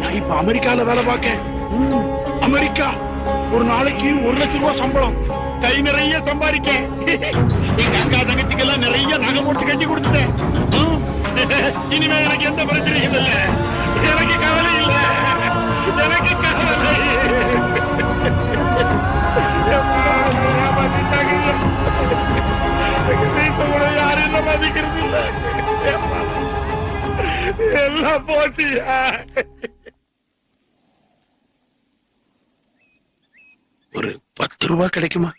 நான் இப்ப அமெரிக்கால வேலை பார்க்க அமெரிக்கா ஒரு நாளைக்கு ஒரு லட்சம் ரூபாய் சம்பளம். கை நிறைய சம்பாதிக்க எங்க அக்கா தங்கச்சிக்கு எல்லாம் நிறைய நகை போட்டு கட்டி கொடுத்துட்டேன். இனிமே எனக்கு எந்த பிரச்சனையும் இல்ல. எனக்கு கவலை இல்ல. எனக்கு கவலை. யாரும் என்ன மதிக்கிறது இல்லை. எல்லாம் போச்சியா ஒரு பத்து ரூபாய் கிடைக்குமா?